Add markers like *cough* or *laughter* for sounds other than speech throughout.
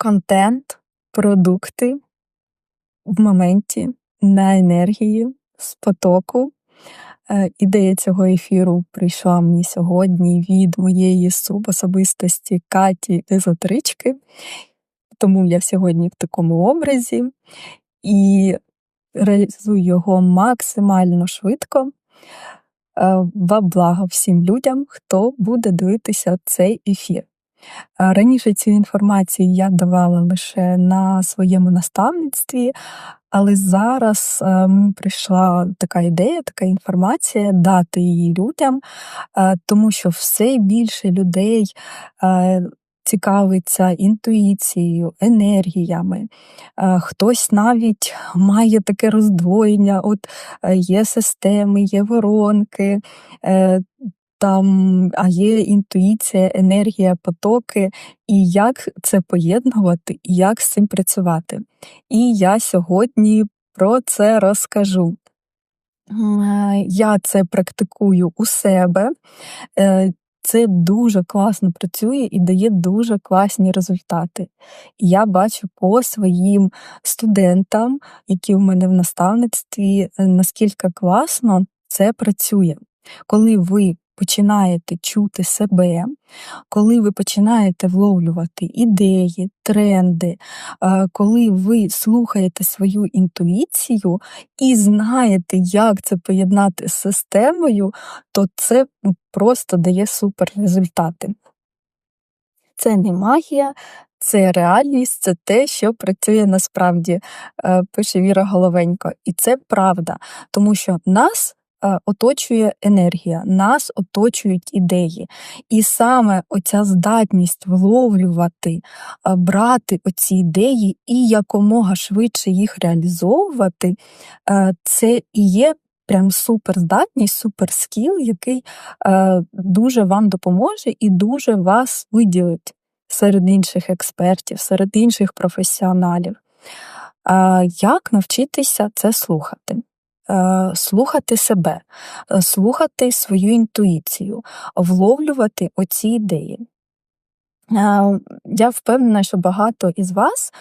контент, продукти в моменті, на енергії, з потоку. Е, ідея цього ефіру прийшла мені сьогодні від моєї субособистості Каті Езотерички, тому я сьогодні в такому образі і реалізую його максимально швидко. Е, во благо всім людям, хто буде дивитися цей ефір. Раніше цю інформацію я давала лише на своєму наставництві, але зараз е, мені прийшла така ідея, така інформація дати її людям, е, тому що все більше людей е, цікавиться інтуїцією, енергіями. Хтось навіть має таке роздвоєння, от є системи, є воронки там, а є інтуїція, енергія, потоки, і як це поєднувати, і як з цим працювати. І я сьогодні про це розкажу. Я це практикую у себе. Е, це дуже класно працює і дає дуже класні результати. Я бачу по своїм студентам, які в мене в наставництві, е, наскільки класно це працює. Коли ви починаєте чути себе, коли ви починаєте вловлювати ідеї, тренди, коли ви слухаєте свою інтуїцію і знаєте, як це поєднати з системою, то це просто дає супер результати. Це не магія, це реальність, це те, що працює насправді, е, пише Віра Головенько. І це правда, тому що нас Е, оточує енергія, нас оточують ідеї. І саме оця здатність вловлювати, е, брати оці ідеї і якомога швидше їх реалізовувати, е, це і є. Прям суперздатність, суперскіл, який е, дуже вам допоможе і дуже вас виділить серед інших експертів, серед інших професіоналів. Е, як навчитися це слухати? Е, слухати себе, е, слухати свою інтуїцію, вловлювати оці ідеї. Е, я впевнена, що багато із вас,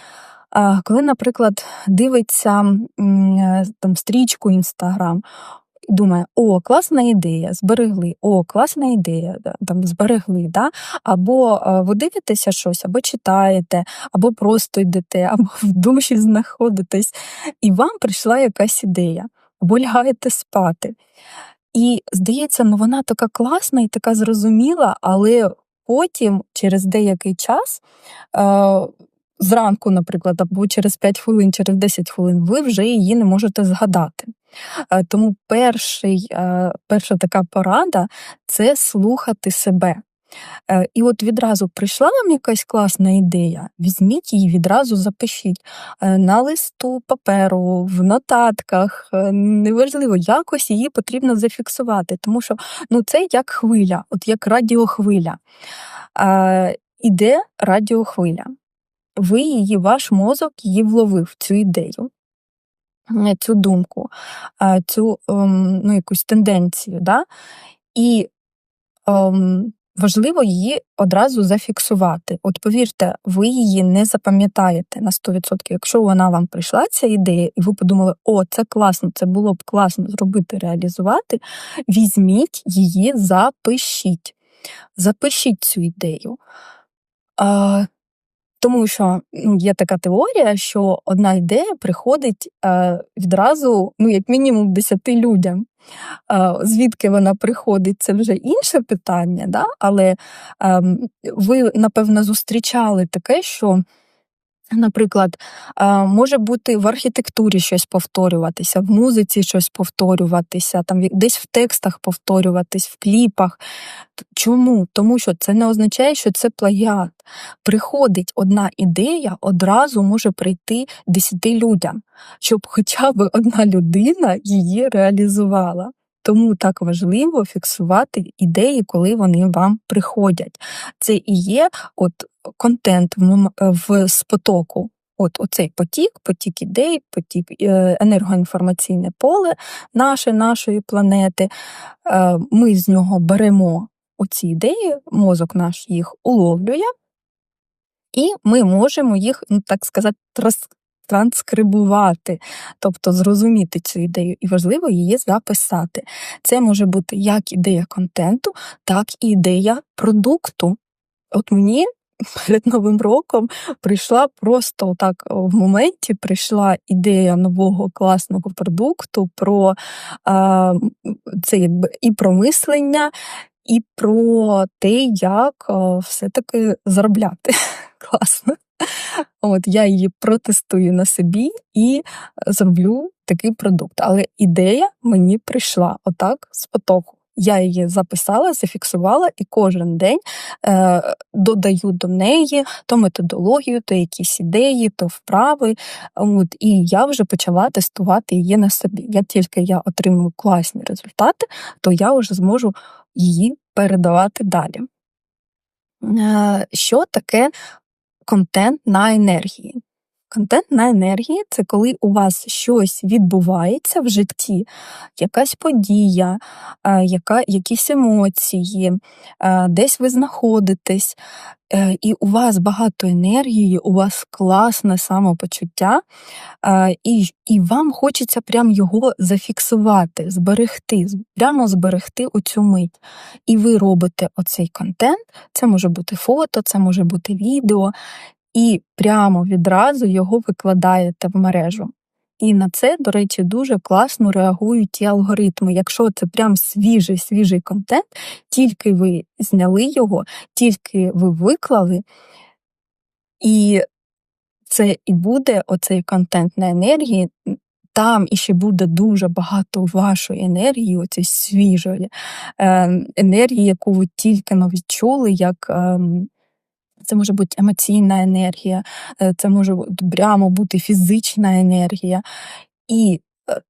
коли, наприклад, дивиться там стрічку Інстаграм, думає, о, класна ідея, зберегли, о, класна ідея, там зберегли. Да? Або ви дивитеся щось, або читаєте, або просто йдете, або в душі знаходитесь, і вам прийшла якась ідея або лягаєте спати. І здається, ну вона така класна і така зрозуміла, але потім, через деякий час, е, зранку, наприклад, або через 5 хвилин, через 10 хвилин, ви вже її не можете згадати. Е, тому перший, е, перша така порада це слухати себе. Е, і от відразу прийшла вам якась класна ідея, візьміть її, відразу запишіть е, на листу паперу, в нотатках. Е, неважливо, якось її потрібно зафіксувати, тому що ну, це як хвиля, от як радіохвиля. Іде радіохвиля. Ви її, ваш мозок її вловив, цю ідею, цю думку, цю ем, ну, якусь тенденцію. Да? І ем, Важливо її одразу зафіксувати. От повірте, ви її не запам'ятаєте на 100%. Якщо вона вам прийшла, ця ідея, і ви подумали, о, це класно, це було б класно зробити, реалізувати, візьміть її, запишіть. Запишіть цю ідею. Тому що ну, є така теорія, що одна ідея приходить е, відразу, ну, як мінімум, 10 людям. Звідки вона приходить, це вже інше питання, да? але е, ви, напевно, зустрічали таке, що. Наприклад, може бути в архітектурі щось повторюватися, в музиці щось повторюватися, там десь в текстах повторюватись, в кліпах. Чому? Тому що це не означає, що це плагіат. Приходить одна ідея, одразу може прийти десяти людям, щоб хоча б одна людина її реалізувала. Тому так важливо фіксувати ідеї, коли вони вам приходять. Це і є от контент в з потоку. От оцей потік, потік ідей, потік е, енергоінформаційне поле наше, нашої планети. Е, ми з нього беремо оці ідеї, мозок наш їх уловлює І ми можемо їх, ну так сказати, транскрибувати, тобто зрозуміти цю ідею, і важливо її записати. Це може бути як ідея контенту, так і ідея продукту. От мені перед новим роком прийшла просто так в моменті прийшла ідея нового класного продукту про а, це якби і про мислення, і про те, як все-таки заробляти. *laughs* Класно. От я її протестую на собі і зроблю такий продукт. Але ідея мені прийшла отак з потоку. Я її записала, зафіксувала і кожен день е, додаю до неї то методологію, то якісь ідеї, то вправи. От, І я вже почала тестувати її на собі. Як тільки я отримую класні результати, то я вже зможу її передавати далі. Е, що таке контент на енергії? Контент на енергії це коли у вас щось відбувається в житті, якась подія, е, яка, якісь емоції, е, десь ви знаходитесь, е, і у вас багато енергії, у вас класне самопочуття, і і вам хочеться прям його зафіксувати, зберегти, прямо зберегти у цю мить. І ви робите оцей контент, це може бути фото, це може бути відео і прямо відразу його викладаєте в мережу. І на це, до речі, дуже класно реагують ті алгоритми. Якщо це прям свіжий свіжий контент, тільки ви зняли його, тільки ви виклали, і це і буде оцей контент на енергії. Там іще буде дуже багато вашої енергії, оцієї свіжої ем, енергії, яку ви тільки но відчули, як ем, це може бути емоційна енергія, е, це може прямо бути фізична енергія. І е,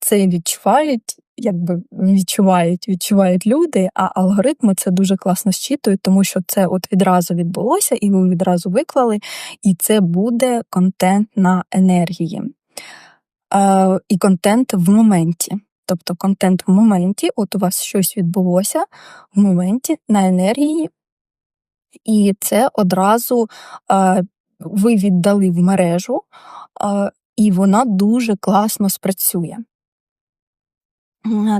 це відчувають, якби відчувають, відчувають люди, а алгоритми це дуже класно щитують, тому що це от відразу відбулося, і ви відразу виклали, і це буде контент на енергії. Е, І контент в моменті. Тобто контент в моменті, от у вас щось відбулося в моменті на енергії, і це одразу е, ви віддали в мережу, е, і вона дуже класно спрацює.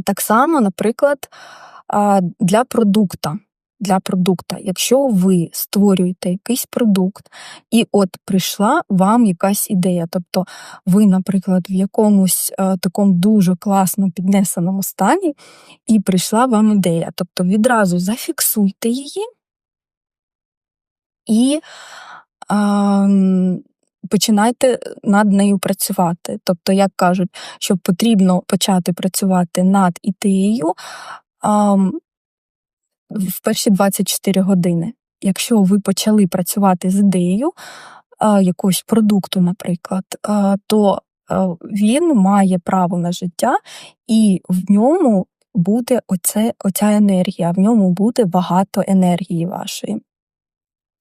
Так само, наприклад, е, для продукта. Для продукта, якщо ви створюєте якийсь продукт, і от прийшла вам якась ідея, тобто ви, наприклад, в якомусь е, такому дуже класно піднесеному стані, і прийшла вам ідея, тобто відразу зафіксуйте її, і а, починайте над нею працювати. Тобто, як кажуть, що потрібно почати працювати над ідеєю а, в перші 24 години. Якщо ви почали працювати з ідеєю а, якогось продукту, наприклад, а, то він має право на життя, і в ньому буде оце, оця енергія, в ньому буде багато енергії вашої.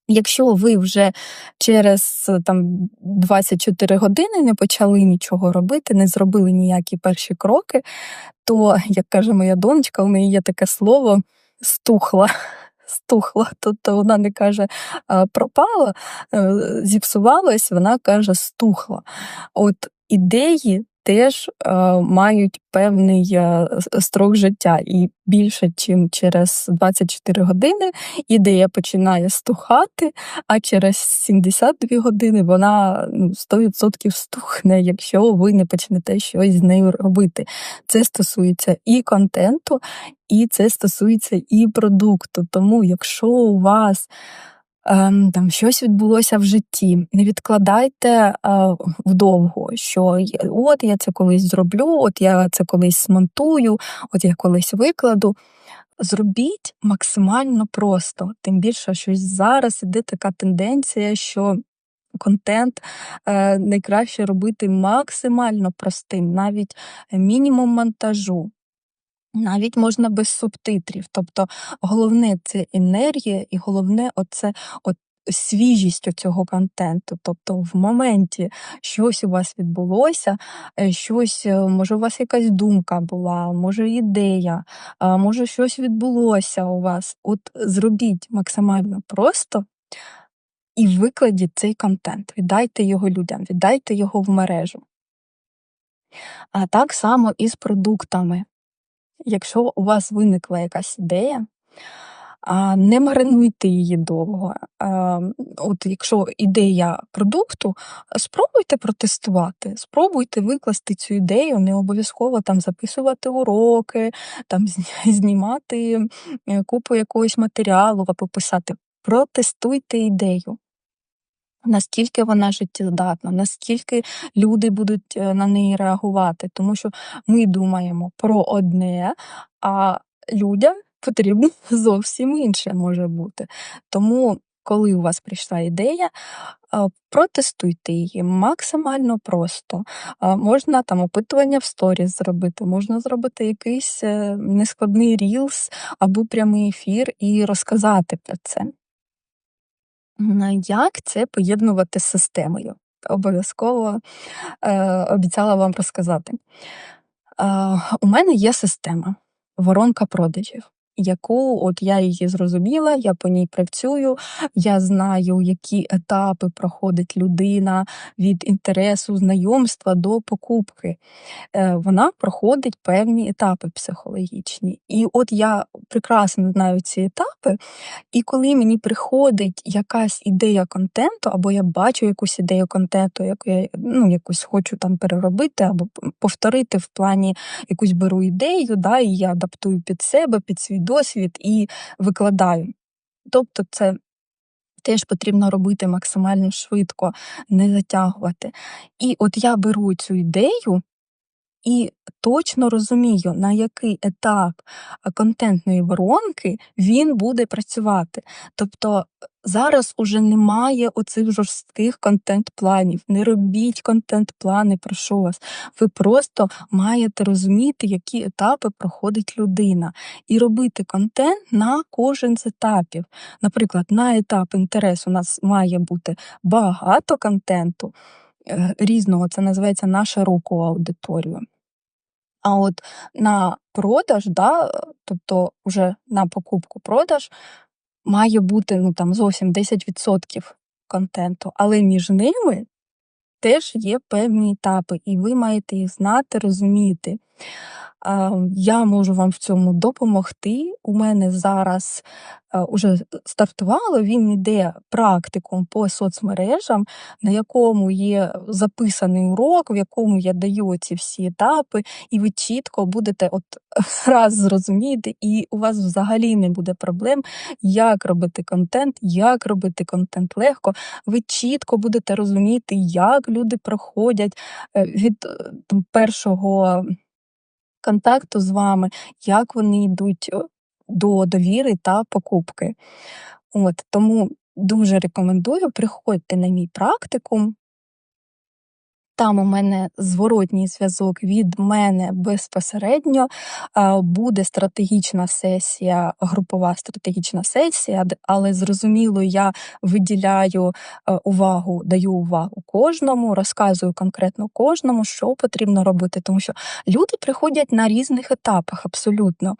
Якщо ви вже через там 24 години не почали нічого робити, не зробили ніякі перші кроки, то, *laughs* як каже моя донечка, у неї є таке слово стухла. *laughs* Стухла, тобто вона не каже пропала, е, зіпсувалась, вона каже стухла. От ідеї теж е, мають певний е, строк життя, і більше, ніж через 24 години ідея починає стухати, а через 72 години вона ну, 100% стухне, якщо ви не почнете щось з нею робити. Це стосується і контенту, і це стосується і продукту. Тому, якщо у вас там щось відбулося в житті. Не відкладайте е, вдовго, що от я це колись зроблю, от я це колись смонтую, от я колись викладу. Зробіть максимально просто, тим більше, що зараз іде така тенденція, що контент е, найкраще робити максимально простим, навіть мінімум монтажу. Навіть можна без субтитрів. Тобто головне це енергія, і головне оце от свіжість цього контенту. Тобто, в моменті щось у вас відбулося, е, щось, е, може, у вас якась думка була, може ідея, може щось відбулося у вас. От зробіть максимально просто. і викладіть цей контент, віддайте його людям, віддайте його в мережу. А так само і з продуктами. Якщо у вас виникла якась ідея, не маринуйте її довго. От Якщо ідея продукту, спробуйте протестувати, спробуйте викласти цю ідею, не обов'язково там записувати уроки, там *laughs* знімати е, купу якогось матеріалу або писати. Протестуйте ідею. Наскільки вона життєздатна, наскільки люди будуть е, на неї реагувати, тому що ми думаємо про одне, а людям потрібно *laughs* зовсім інше може бути. Тому, коли у вас прийшла ідея, протестуйте її максимально просто. Можна там опитування в сторіс зробити, можна зробити якийсь е, нескладний рілс або прямий ефір і розказати про це. Як це поєднувати з системою? Обов'язково е, обіцяла вам розказати. Е, у мене є система воронка продажів яку от я її зрозуміла, я по ній працюю, я знаю, які етапи проходить людина від інтересу, знайомства до покупки. Е, вона проходить певні етапи психологічні. І от я прекрасно знаю ці етапи, і коли мені приходить якась ідея контенту, або я бачу якусь ідею контенту, яку я ну, якусь хочу там переробити, або повторити в плані якусь беру ідею, да, і я адаптую під себе, під свій досвід і викладаю. Тобто, це теж потрібно робити максимально швидко, не затягувати. І от я беру цю ідею і точно розумію, на який етап контентної воронки він буде працювати. Тобто зараз уже немає оцих жорстких контент-планів. Не робіть контент-плани, прошу вас. Ви просто маєте розуміти, які етапи проходить людина, і робити контент на кожен з етапів. Наприклад, на етап інтересу у нас має бути багато контенту. Е, різного це називається на широку аудиторію. А от на продаж, да, тобто вже на покупку-продаж, має бути ну, там зовсім 10% контенту, але між ними теж є певні етапи, і ви маєте їх знати, розуміти. Я можу вам в цьому допомогти. У мене зараз уже стартувало, він йде практикум по соцмережам, на якому є записаний урок, в якому я даю ці всі етапи, і ви чітко будете от *laughs* раз зрозуміти, і у вас взагалі не буде проблем, як робити контент, як робити контент легко. Ви чітко будете розуміти, як люди проходять е, від е, першого контакту з вами, як вони йдуть е, до довіри та покупки. От Тому дуже рекомендую, приходьте на мій практикум. Там у мене зворотній зв'язок від мене безпосередньо буде стратегічна сесія, групова стратегічна сесія, але зрозуміло, я виділяю е, увагу, даю увагу кожному, розказую конкретно кожному, що потрібно робити, тому що люди приходять на різних етапах абсолютно.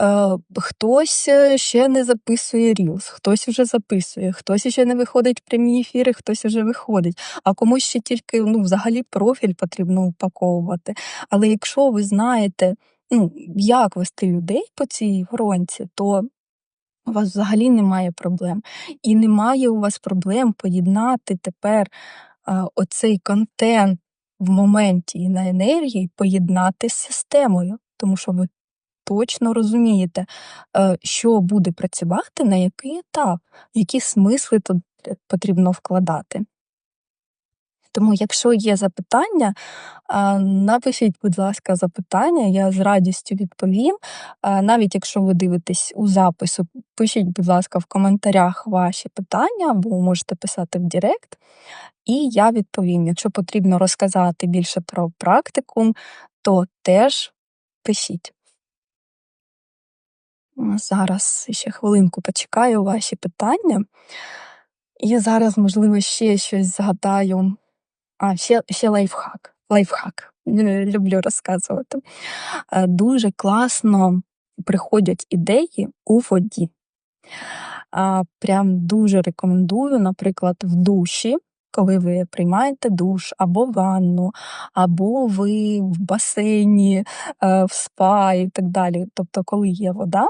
Е, хтось е, ще не записує рілс, хтось вже записує, хтось ще не виходить в прямі ефіри, хтось вже виходить, а комусь ще тільки ну, взагалі взагалі профіль потрібно упаковувати. Але якщо ви знаєте, ну, як вести людей по цій воронці, то у вас взагалі немає проблем. І немає у вас проблем поєднати тепер а, оцей контент в моменті і на енергії поєднати з системою, тому що ви точно розумієте, е, що буде працювати, на який етап, які смисли тут потрібно вкладати. Тому, якщо є запитання, напишіть, будь ласка, запитання, я з радістю відповім. Навіть якщо ви дивитесь у запису, пишіть, будь ласка, в коментарях ваші питання, або можете писати в Директ, і я відповім. Якщо потрібно розказати більше про практикум, то теж пишіть. Зараз ще хвилинку почекаю ваші питання. І зараз, можливо, ще щось згадаю. А, ще ще лайфхак. Лайфхак. Люблю розказувати. Е, дуже класно приходять ідеї у воді. Прям дуже рекомендую, наприклад, в душі, коли ви приймаєте душ або ванну, або ви в басейні, е, в спа і так далі. Тобто, коли є вода,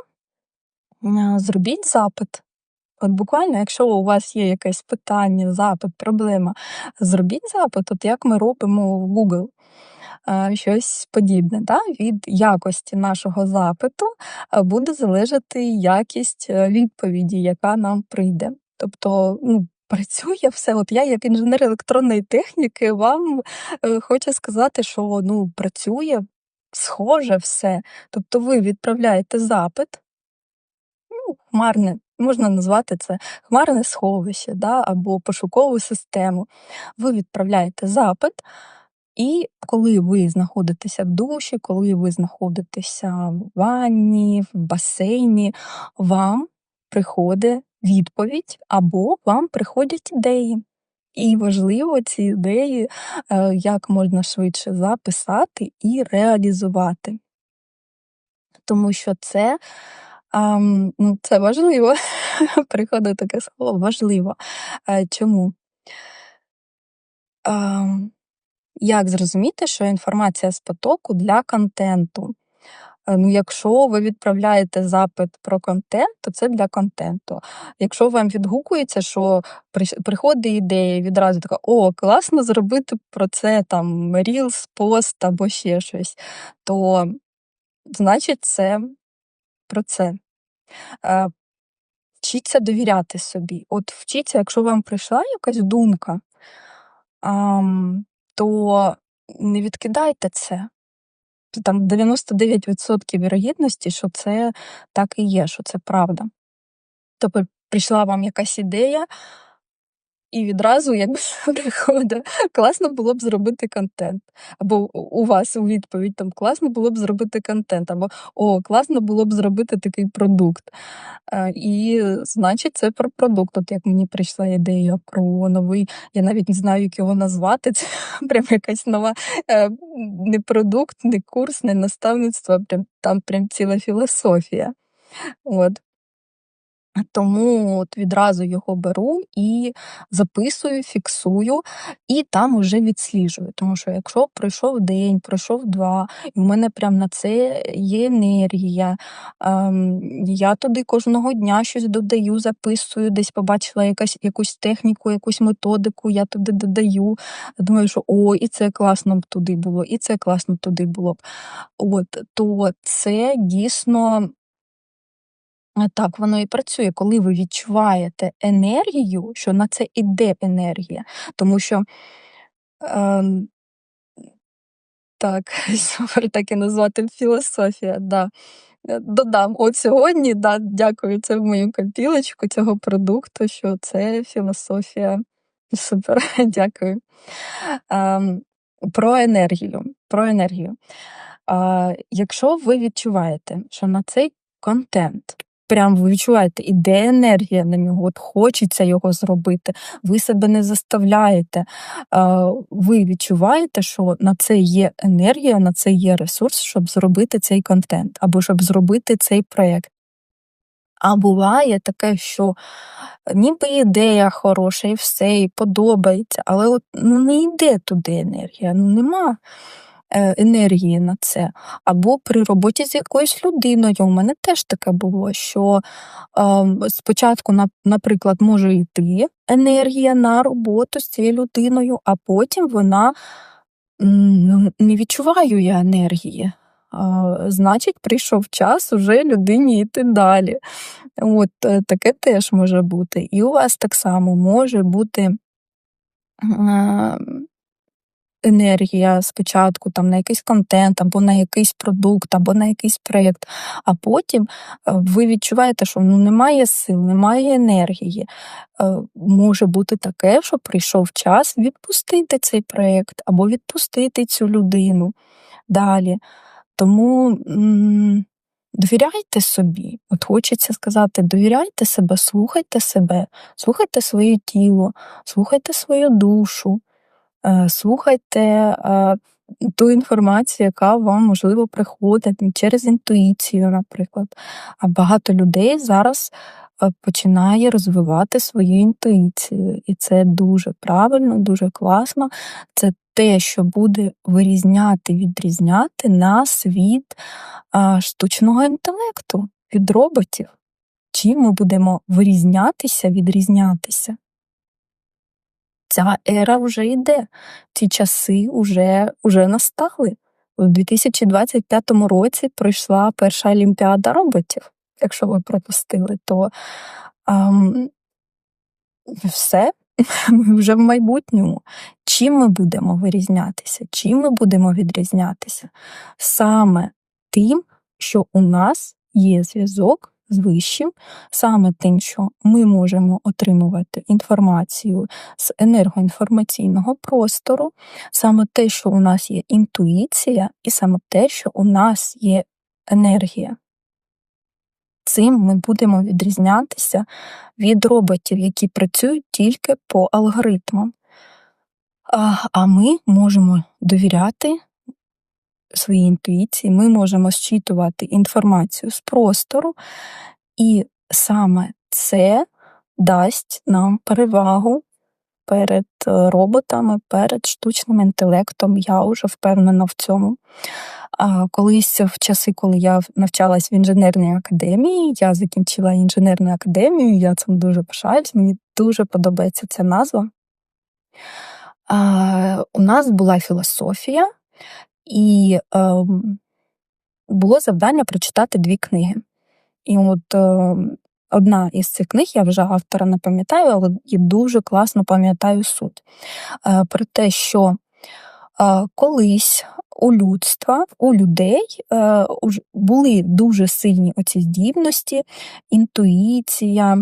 зробіть запит. От буквально, якщо у вас є якесь питання, запит, проблема, зробіть запит, от як ми робимо в Google. Е, щось подібне. Да? Від якості нашого запиту е, буде залежати якість е, відповіді, яка нам прийде. Тобто, ну, працює все. От я, як інженер електронної техніки, вам хочу сказати, що ну, працює схоже все. Тобто, ви відправляєте запит, ну, хмарне. Можна назвати це хмарне сховище да, або пошукову систему. Ви відправляєте запит, і коли ви знаходитеся в душі, коли ви знаходитеся в ванні, в басейні, вам приходить відповідь або вам приходять ідеї. І важливо ці ідеї е, як можна швидше записати і реалізувати. Тому що це ну, це важливо. *laughs* Приходить таке слово важливо. Е, чому? Як зрозуміти, що інформація з потоку для контенту? Е, ну, Якщо ви відправляєте запит про контент, то це для контенту. Якщо вам відгукується, що приходить ідея, відразу така: о, класно зробити про це там Reels, пост або ще щось, то значить це про це. Е, вчіться довіряти собі. От вчіться, якщо вам прийшла якась думка, то не відкидайте це. Там 99% вірогідності, що це так і є, що це правда. Тобто прийшла вам якась ідея, і відразу якби *laughs* приходить, класно було б зробити контент. Або у вас у відповідь там класно було б зробити контент, або о, класно було б зробити такий продукт. І значить, це про продукт. От як мені прийшла ідея про новий, я навіть не знаю, як його назвати. *laughs* Це прям якась нова е, не продукт, не курс, не наставництво, прям там прям ціла філософія. От. Тому от відразу його беру і записую, фіксую, і там уже відсліджую. Тому що якщо пройшов день, пройшов два, і в мене прям на це є енергія, ем, я туди кожного дня щось додаю, записую, десь побачила якась, якусь техніку, якусь методику, я туди додаю. Думаю, що о, і це класно б туди було, і це класно туди було б. От, То це дійсно. Так, воно і працює, коли ви відчуваєте енергію, що на це іде енергія. Тому що е, так, *laughs* супер так і назвати філософія. да. Е, додам, от сьогодні, да, дякую, це в мою копілочку цього продукту, що це філософія. Супер, *laughs* дякую. Е, про енергію. Про енергію. Е, якщо ви відчуваєте, що на цей контент прям ви відчуваєте, іде енергія на нього, от хочеться його зробити, ви себе не заставляєте. Ви відчуваєте, що на це є енергія, на це є ресурс, щоб зробити цей контент, або щоб зробити цей проєкт. А буває таке, що ніби ідея хороша, і все, і подобається, але от ну не йде туди енергія, ну нема. Е, енергії на це. Або при роботі з якоюсь людиною. У мене теж таке було, що е, спочатку, наприклад, може йти енергія на роботу з цією людиною, а потім вона не відчуваю я енергії. Значить, прийшов час уже людині йти далі. От е, Таке теж може бути. І у вас так само може бути енергія спочатку там на якийсь контент, або на якийсь продукт, або на якийсь проєкт, а потім е, ви відчуваєте, що ну немає сил, немає енергії. Е, може бути таке, що прийшов час відпустити цей проєкт або відпустити цю людину далі. Тому довіряйте собі. От хочеться сказати, довіряйте себе, слухайте себе, слухайте своє тіло, слухайте свою душу. Е, слухайте е, ту інформацію, яка вам можливо приходить через інтуїцію, наприклад. А багато людей зараз е, починає розвивати свою інтуїцію. І це дуже правильно, дуже класно. Це те, що буде вирізняти, відрізняти нас від штучного інтелекту, від роботів. Чим ми будемо вирізнятися, відрізнятися? Ця ера вже йде, ці часи вже, вже настали. У 2025 році пройшла перша Олімпіада роботів. Якщо ви пропустили, то ем, все, ми *laughs* вже в майбутньому. Чим ми будемо вирізнятися? Чим ми будемо відрізнятися? Саме тим, що у нас є зв'язок з вищим, саме тим, що ми можемо отримувати інформацію з енергоінформаційного простору, саме те, що у нас є інтуїція, і саме те, що у нас є енергія. Цим ми будемо відрізнятися від роботів, які працюють тільки по алгоритмам. А ми можемо довіряти своїй інтуїції, ми можемо зчитувати інформацію з простору, і саме це дасть нам перевагу перед е, роботами, перед штучним інтелектом. Я вже впевнена в цьому. Колись в часи, коли я навчалась в інженерній академії, я закінчила інженерну академію, я цим дуже пишаюсь, мені дуже подобається ця назва. У нас була філософія, і е, було завдання прочитати дві книги. І от е, одна із цих книг, я вже автора не пам'ятаю, але і дуже класно пам'ятаю суть. Е, про те, що е, колись у людства, у людей е, були дуже сильні оці здібності, інтуїція,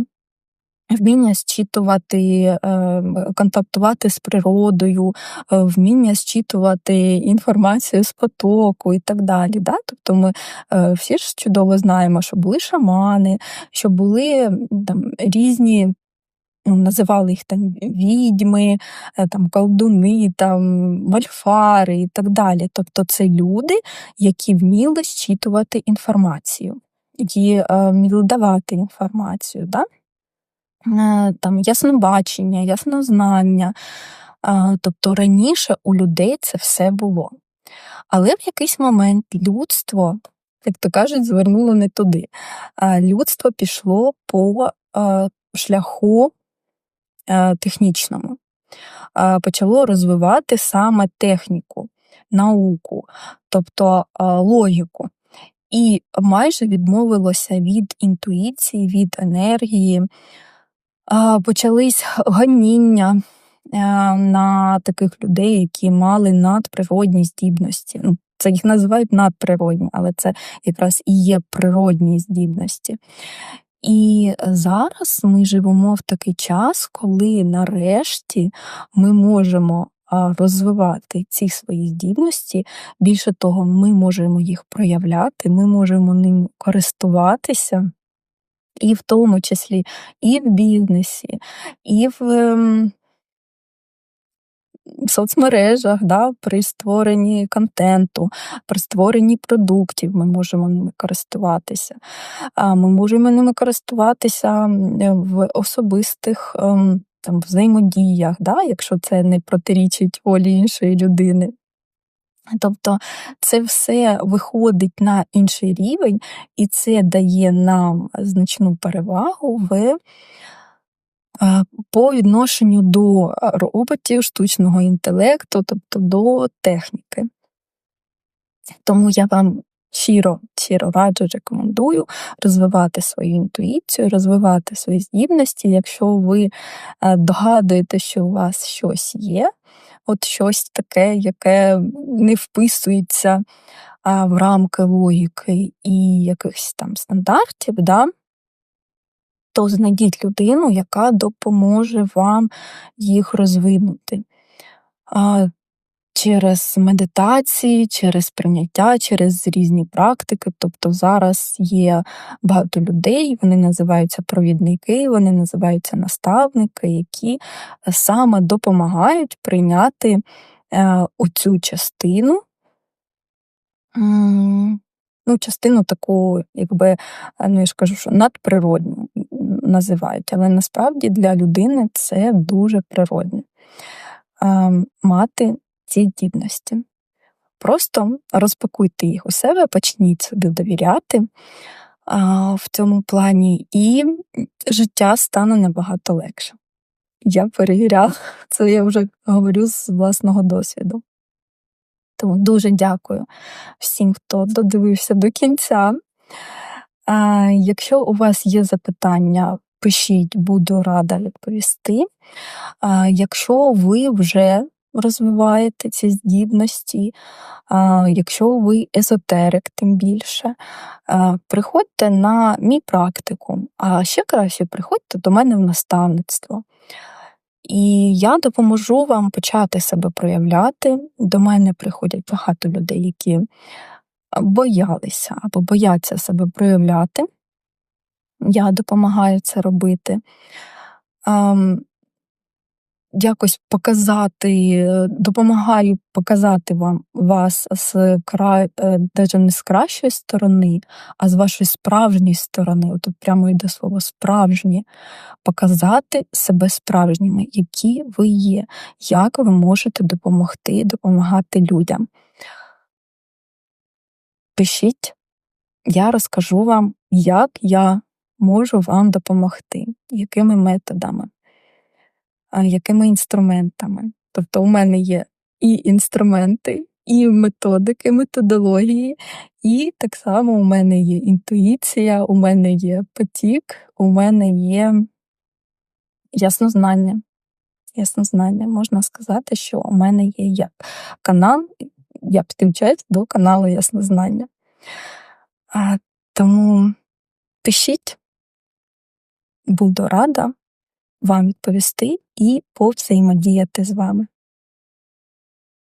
Вміння зчитувати, ем, контактувати з природою, е, вміння зчитувати інформацію з потоку і так далі. Да? Тобто ми е, всі ж чудово знаємо, що були шамани, що були там різні. Ну, називали їх там відьми, е, там колдуни, там мальфари і так далі. Тобто це люди, які вміли зчитувати інформацію, які вміли давати інформацію. Да? Е, там яснобачення, яснознання. Тобто раніше у людей це все було. Але в якийсь момент людство, як то кажуть, звернуло не туди. Людство пішло по шляху технічному, почало розвивати саме техніку, науку, тобто логіку. І майже відмовилося від інтуїції, від енергії, почались гоніння е, на таких людей, які мали надприродні здібності. Ну, Це їх називають надприродні, але це якраз і є природні здібності. І зараз ми живемо в такий час, коли нарешті ми можемо розвивати ці свої здібності. Більше того, ми можемо їх проявляти, ми можемо ним користуватися і в тому числі і в бізнесі, і в ем, соцмережах, да, при створенні контенту, при створенні продуктів ми можемо ними користуватися. Ми можемо ними користуватися в особистих ем, там, взаємодіях, да, якщо це не протирічить волі іншої людини. Тобто це все виходить на інший рівень, і це дає нам значну перевагу в по відношенню до роботів, штучного інтелекту, тобто до техніки. Тому я вам щиро щиро раджу, рекомендую розвивати свою інтуїцію, розвивати свої здібності. Якщо ви догадуєте, що у вас щось є, от щось таке, яке не вписується в рамки логіки і якихось там стандартів, да, то знайдіть людину, яка допоможе вам їх розвинути. Через медитації, через прийняття, через різні практики. Тобто зараз є багато людей, вони називаються провідники, вони називаються наставники, які саме допомагають прийняти е, оцю частину, ну, частину таку, якби, ну я ж кажу, що надприродню, називають, але насправді для людини це дуже природне ем, мати ці здібності. Просто розпакуйте їх у себе, почніть собі довіряти в цьому плані, і життя стане набагато легше. Я перевіряла, *laughs* це я вже говорю з власного досвіду. Тому дуже дякую всім, хто додивився до кінця. А, Якщо у вас є запитання, пишіть, буду рада відповісти. А, Якщо ви вже розвиваєте ці здібності, якщо ви езотерик, тим більше, приходьте на мій практикум, а ще краще приходьте до мене в наставництво. І я допоможу вам почати себе проявляти. До мене приходять багато людей, які боялися або бояться себе проявляти. Я допомагаю це робити. Якось показати, допомагаю показати вам вас з кра... навіть не з кращої сторони, а з вашої справжньої сторони. Тут прямо йде слово справжні, показати себе справжніми, які ви є, як ви можете допомогти, допомагати людям. Пишіть, я розкажу вам, як я можу вам допомогти, якими методами, якими інструментами. Тобто, у мене є і інструменти, і методики, методології, і так само у мене є інтуїція, у мене є потік, у мене є яснознання. Яснознання. Можна сказати, що у мене є як канал, я підключаюсь до каналу Яснознання. А, Тому пишіть, буду рада вам відповісти і повзаємодіяти з вами.